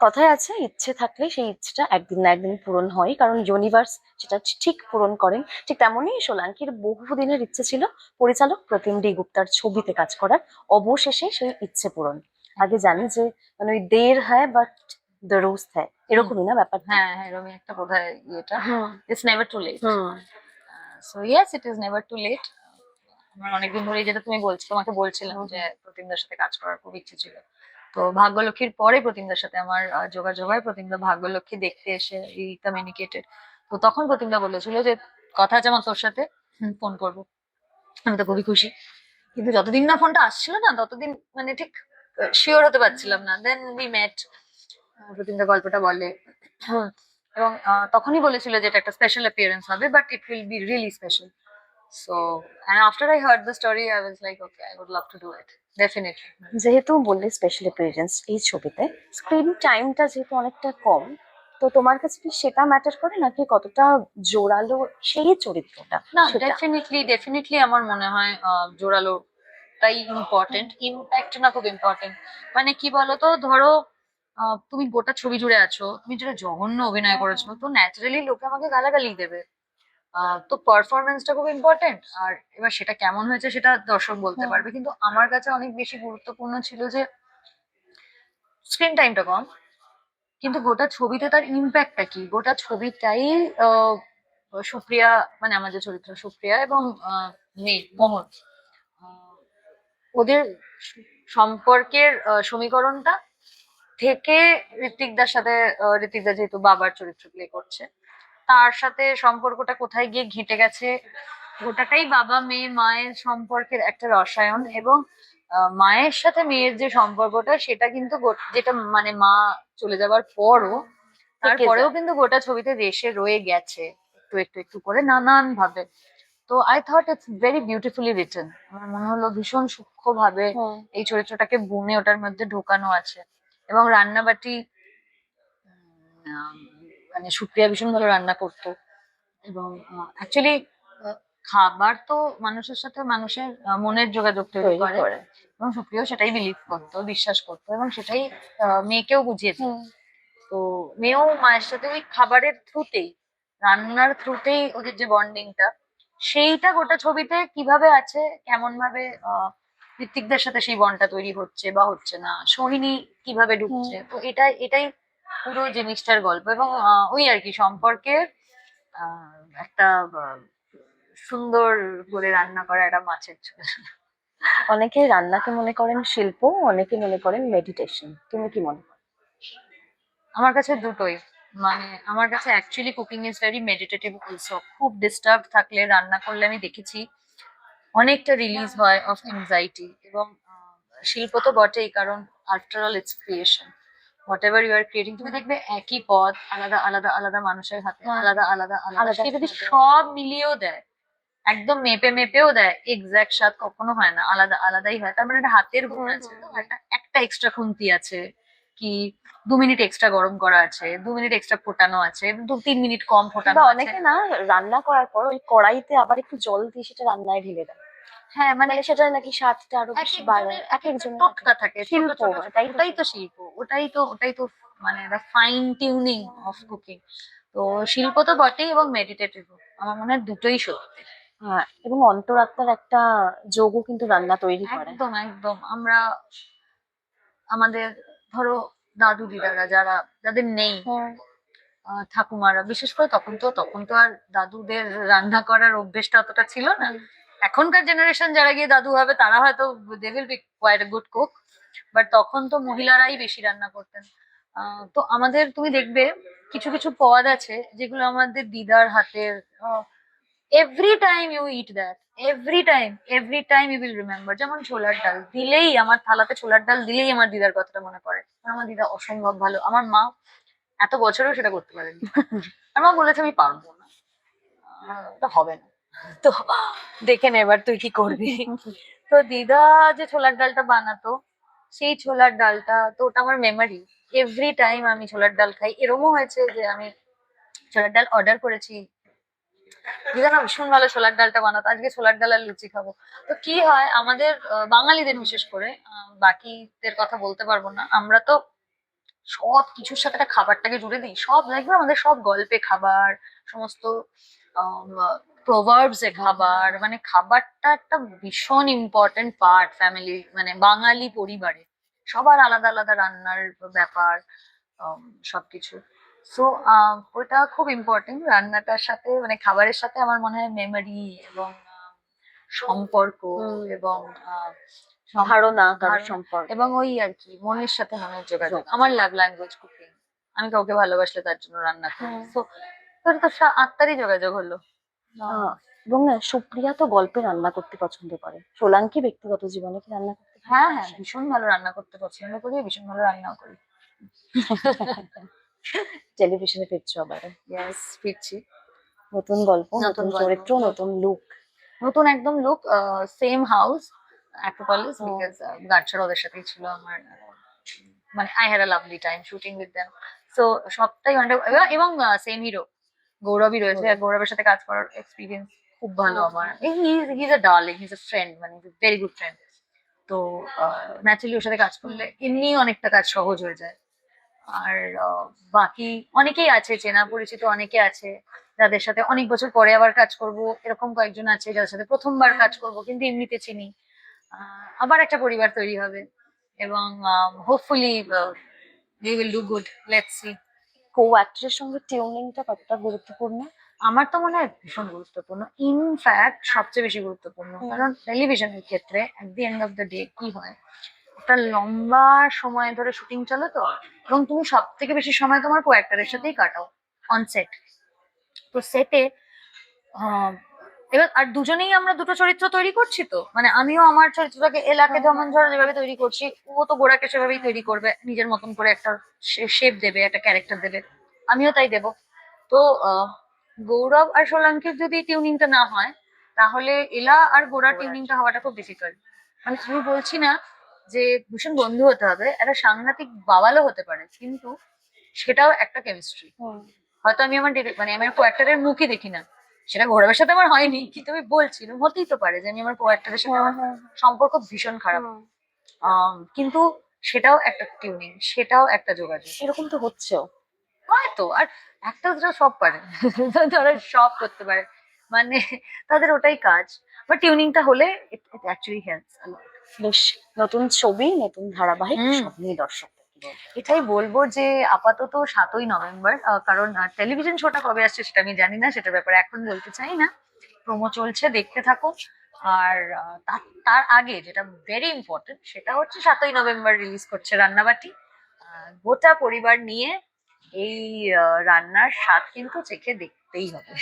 কথায় আছে ইচ্ছে থাকলে সেই ইচ্ছেটা একদিন না একদিন পূরণ হয়। কারণ ইউনিভার্স সেটা ঠিক পূরণ করেন ঠিক তেমনই সোলাঙ্কির বহুদিনের ইচ্ছে ছিল পরিচালক প্রতিম ডি গুপ্তার ছবিতে কাজ করার। অবশেষে সেই ইচ্ছে পূরণ। আগে জানি যে মানে ওই দের হয় বাট দরুস্ত হয় এরকমই না ব্যাপার হ্যাঁ হ্যাঁ এরকমই একটা বোধহয় ইয়েটা। It's never too late hmm. So yes it is never too late আমার অনেকদিন ধরে যেটা তুমি বলছো তোমাকে বলছিলাম যে প্রতিমদার সাথে কাজ করার খুব ইচ্ছে ছিল। তো ভাগ্যলক্ষ্মীর পরে প্রতিমদার সাথে আমার যোগাযোগ হয়। প্রতিমদা ভাগ্যলক্ষ্মী দেখতে এসে এই কমিউনিকেটেড তো তখন প্রতিমদা বলেছিল যে, কথা আছে আমার তোর সাথে ফোন করব। আমি তো খুবই খুশি। কিন্তু যতদিন না ফোনটা আসছিল না, ততদিন মানে ঠিক শিওর হতে পারছিলাম না। দেন উই মেট প্রতিমদা গল্পটা বলে। এবং তখনই বলেছিল যে, এটা একটা স্পেশাল অ্যাপিয়ারেন্স হবে but it will be really special so and after I heard the story I was like okay I would love to do it definitely যেহেতু বললে স্পেশাল অ্যাপিয়ারেন্স এই ছবিতে স্ক্রিন টাইমটা যেহেতু অনেকটা কম তো তোমার কাছে কি সেটা ম্যাটার করে নাকি কতটা জোরালো সেই চরিত্রটা? না? ডেফিনেটলি ডেফিনেটলি আমার মনে হয় আহ, জোরালোটাই ইম্পর্টেন্ট ইম্প্যাক্ট না খুব ইম্পর্টেন্ট মানে কি বলতো ধরো তুমি গোটা ছবি জুড়ে আছো তুমি যেটা জঘন্য অভিনয় করেছ তো ন্যাচারালি লোকে আমাকে গালাগালি দেবে। তো পারফরমেন্সটা খুব ইম্পর্টেন্ট আর এবার সেটা কেমন হয়েছে সেটা দর্শক বলতে পারবে। কিন্তু আমার কাছে অনেক বেশি গুরুত্বপূর্ণ ছিল যে স্ক্রিন টাইমটা কম কিন্তু গোটা ছবিতে তার ইম্প্যাক্টটা কি? গোটা ছবিটাই সুপ্রিয়া মানে আমার যে চরিত্র সুপ্রিয়া এবং মেয়ে মোহন। ওদের সম্পর্কের সমীকরণটা থেকে ঋত্বিকদার সাথে ঋত্বিকদা যেহেতু বাবার চরিত্র প্লে করছে তার সাথে সম্পর্কটা কোথায় গিয়ে ঘেঁটে গেছে গোটাটাই বাবা মেয়ে মায়ের সম্পর্কের একটা রসায়ন এবং মায়ের সাথে মেয়ের যে সম্পর্কটা সেটা কিন্তু যেটা মানে মা চলে যাবার পরও তারপরেও কিন্তু গোটা ছবিতে দেশে রয়ে গেছে একটু একটু একটু করে নানান ভাবে তো I thought it's very beautifully written আমার মনে হলো ভীষণ সূক্ষ্ম ভাবে। এই চরিত্রটাকে বুনে ওটার মধ্যে ঢোকানো আছে। এবং রান্নাবাটি মানে সুপ্রিয়া ভীষণ ভালো রান্না করতো। এবং অ্যাকচুয়ালি খাবার তো মানুষের সাথে মানুষের মনের যোগাযোগ তৈরি করে। এবং সুপ্রিয়াও সেটাই বিলিভ করতো বিশ্বাস করতো এবং সেটাই মেয়েকেও বুঝিয়েছে তো মেয়েও মায়ের সাথে ওই খাবারের থ্রুতেই রান্নার থ্রুতেই ওদের যে বন্ডিংটা সেইটা গোটা ছবিতে কীভাবে আছে কেমন ভাবে আহ, ঋত্বিকদের সাথে সেই বন্ডটা তৈরি হচ্ছে বা হচ্ছে না সোহিনী কীভাবে ঢুকছে তো এটা এটাই পুরো জিনিসটার গল্প এবং ওই আর কি সম্পর্কের আহ, একটা সুন্দর করে রান্না করা একটা মাছের ঝোল। অনেকে রান্নাকে মনে করেন শিল্প অনেকে মনে করেন মেডিটেশন তুমি কি মনে করো? আমার কাছে দুটোই। মানে আমার কাছে actually cooking is very meditative also খুব ডিস্টার্ব থাকলে রান্না করলে আমি দেখেছি অনেকটা রিলিজ হয় অফ এনজাইটি এবং শিল্প তো বটেই কারণ after all it's creation whatever you are creating তুমি দেখবে একই পদ আলাদা আলাদা আলাদা মানুষের হাতে হ্যাঁ। আলাদা আলাদা আলাদা সে যদি সব মিলিয়েও দেয় একদম মেপে মেপেও দেয় এক্সাক্ট স্বাদ কখনো হয় না আলাদা আলাদাই হয়। তার মানে একটা হাতের গুণ আছে একটা একটা এক্সট্রা খুন্তি আছে কি দু মিনিট এক্সট্রা গরম করা আছে দু মিনিট এক্সট্রা ফোটানো আছে দু তিন মিনিট কম ফোটানো অনেকে না রান্না করার পর ওই কড়াইতে আবার একটু জল দিয়ে সেটা রান্নায় ঢেলে দেয়। হ্যাঁ মানে মানে সেটা নাকি স্বাদটা আরও বেশি একজনের এক একজনের টোটকা থাকে শিল্প, ছোট ছোট। এটাই তো ওটাই তো শিল্প। ওটাই তো ওটাই তো মানে ফাইন টিউনিং অফ কুকিং তো শিল্প তো বটেই এবং মেডিটেটিভ আমার মনে হয় দুটোই সত্যি। হ্যাঁ এবং অন্তরাত্মার একটা যোগও কিন্তু রান্না তৈরি করে। একদম একদম। আমরা আমাদের ধরো দাদু দিদারা যারা যাদের নেই হ্যাঁ। ঠাকুমারা বিশেষ করে তখন তো তখন তো আর দাদুদের রান্না করার অভ্যেসটা অতটা ছিল না। এখনকার জেনারেশন যারা গিয়ে দাদু হবে তারা হয়তো they will be quite good cook but তখন তো মহিলারাই বেশি রান্না করতেন। তো আমাদের তুমি দেখবে কিছু কিছু পদ আছে যেগুলো আমাদের দিদার হাতের every time you eat that every time every time you will remember যেমন ছোলার ডাল দিলেই আমার থালাতে ছোলার ডাল দিলেই আমার দিদার কথাটা মনে পড়ে। আমার দিদা অসম্ভব ভালো। আমার মা এত বছরেও সেটা করতে পারেনি। আমার মা বলেছে আমি পারব না। হবে না। তো দেখে নে এবার তুই কি করবি। তো দিদা যে ছোলার ডালটা বানাতো, সেই ছোলার ডালটা তো ওটা আমার মেমারি এভরি টাইম আমি ছোলার ডাল খাই, এরমও হয়েছে যে আমি ছোলার ডাল অর্ডার করেছি। দিদা না ভীষণ ভালো ছোলার ডালটা বানাতো, আজকে ছোলার ডাল আর লুচি খাব। তো কি হয়, আমাদের বাঙালিদের বিশেষ করে বাকিদের কথা বলতে পারব না। আমরা তো সব কিছুর সাথে একটা খাবারটাকে জুড়ে দিই। সব দেখবে আমাদের সব গল্পে খাবার, সমস্ত প্রভার্বস এ খাবার মানে খাবারটা একটা ভীষণ ইম্পর্টেন্ট পার্ট ফ্যামিলি মানে বাঙালি পরিবারে। সবার আলাদা আলাদা রান্নার ব্যাপার সবকিছু। সো ওটা খুব ইম্পর্টেন্ট রান্নাটার সাথে মানে খাবারের সাথে আমার মনে হয় মেমোরি এবং সম্পর্ক এবং ধারণা সম্পর্ক। এবং ওই আর কি মনের সাথে মনের যোগাযোগ। আমার লাভ ল্যাঙ্গুয়েজ কুকিং আমি কাউকে ভালোবাসলে তার জন্য রান্না করি। তো তোর তো আত্মারই যোগাযোগ হলো। এবং সুপ্রিয়া তো গল্পে রান্না করতে পছন্দ করে। সোলাঙ্কি ব্যক্তিগত জীবনে কি রান্না করতে হ্যাঁ হ্যাঁ ভীষণ ভালো রান্না করতে পছন্দ করি ভীষণ ভালো রান্নাও করি। টেলিভিশনে ফিরছো আবার ইয়াস ফিরছি। নতুন গল্প নতুন চরিত্র নতুন- লুক নতুন একদম look same house Acropolis. Because গাছার ওদের সাথেই ছিল আমার মানে I had a lovely time shooting with them so সবটাই অনেক এবং সেম হিরো গৌরবই রয়েছে। আর গৌরবের সাথে কাজ করার এক্সপিরিয়েন্স খুব ভালো আমার। He's a darling he's a friend মানে ভেরি গুড ফ্রেন্ড তো ন্যাচারালি ওর সাথে কাজ করলে এমনি অনেকটা কাজ সহজ হয়ে যায়। আর বাকি অনেকেই আছে চেনা পরিচিত অনেকে আছে যাদের সাথে অনেক বছর পরে আবার কাজ করব এরকম কয়েকজন আছে যাদের সাথে প্রথমবার কাজ করব কিন্তু এমনিতে চিনি। আবার একটা পরিবার তৈরি হবে। এবং hopefully we will do good let's see কো অ্যাক্টরের সঙ্গে টিউনিংটা কতটা গুরুত্বপূর্ণ? আমার তো মনে হয় ভীষণ গুরুত্বপূর্ণ। ইনফ্যাক্ট সবচেয়ে বেশি গুরুত্বপূর্ণ। কারণ টেলিভিশনের ক্ষেত্রে at the end of the day কি হয়? একটা লম্বা সময় ধরে শুটিং চলে তো এবং তুমি সব থেকে বেশি সময় তোমার কো অ্যাক্টরের সাথেই কাটাও অন সেট তো সেটে এবার আর দুজনেই আমরা দুটো চরিত্র তৈরি করছি তো? মানে আমিও আমার চরিত্রটাকে এলাকে যেমন ধরো যেভাবে তৈরি করছি ও তো গোড়াকে সেভাবেই তৈরি করবে নিজের মতন করে একটা শেপ দেবে একটা ক্যারেক্টার দেবে। আমিও তাই দেব। তো গৌরব আর সোলাঙ্কির যদি টিউনিংটা না হয় তাহলে এলা আর গোড়ার টিউনিংটা হওয়াটা খুব ডিফিকাল্ট মানে আমি বলছি না যে ভীষণ বন্ধু হতে হবে একটা সাংঘাতিক বাবালও হতে পারে কিন্তু সেটাও একটা কেমিস্ট্রি হয়তো আমি আমার মানে আমার কোয়াক্টারের মুখই দেখি না। সেটা গৌরবের সাথে আমার হয়নি কিন্তু আমি বলছি হতেই তো পারে যে আমি আমার কোয়াক্টারের সাথে আমার সম্পর্ক ভীষণ খারাপ। কিন্তু সেটাও একটা টিউনিং সেটাও একটা যোগাযোগ। এরকম তো হচ্ছেও। হয়তো আর একটা যারা সব পারে। তারা সব করতে পারে। মানে তাদের ওটাই কাজ। বাট টিউনিংটা হলে ইট অ্যাকচুয়ালি হেল্পস বেশ নতুন ছবি নতুন ধারাবাহিক সব নিয়ে দর্শক। এটাই বলব যে আপাতত সাতই নভেম্বর কারণ টেলিভিশন শোটা কবে আসছে সেটা আমি জানি না, সেটার ব্যাপারে এখন বলতে চাই না। প্রোমো চলছে, দেখতে থাকো। আর তার- আগে যেটা ভেরি ইম্পর্টেন্ট সেটা হচ্ছে সাতই নভেম্বর রিলিজ করছে রান্নাবাটি। গোটা পরিবার নিয়ে এই রান্নার স্বাদ কিন্তু চেখে দেখতেই হবে।